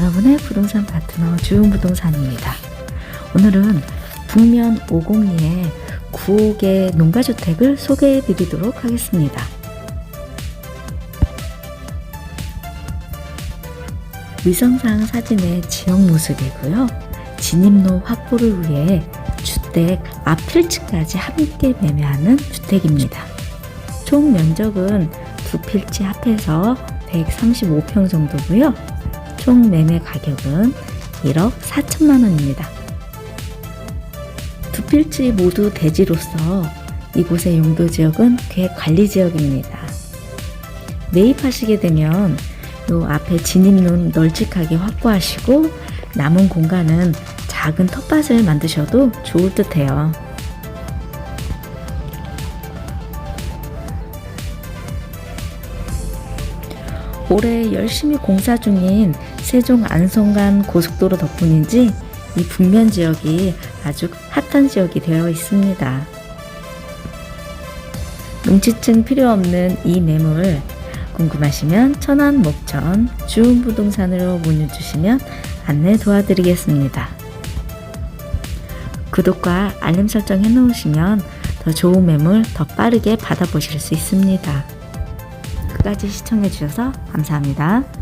여러분의 부동산 파트너 주은부동산입니다. 오늘은 북면 502의 9개 농가주택을 소개해 드리도록 하겠습니다. 위성상 사진의 지역 모습이고요. 진입로 확보를 위해 주택 앞 1층까지 함께 매매하는 주택입니다. 총 면적은 두 필지 합해서 135평 정도고요. 총 매매 가격은 1억 4천만 원입니다. 두 필지 모두 대지로서 이곳의 용도 지역은 꽤 관리 지역입니다. 매입하시게 되면 요 앞에 진입로는 널찍하게 확보하시고 남은 공간은 작은 텃밭을 만드셔도 좋을 듯해요. 올해 열심히 공사 중인 세종 안성간 고속도로 덕분인지 이 북면 지역이 아주 핫한 지역이 되어 있습니다. 눈치증 필요 없는 이 매물 궁금하시면 천안 목천 주은부동산으로 문의 주시면 안내 도와드리겠습니다. 구독과 알림 설정 해놓으시면 더 좋은 매물 더 빠르게 받아보실 수 있습니다. 끝까지 시청해주셔서 감사합니다.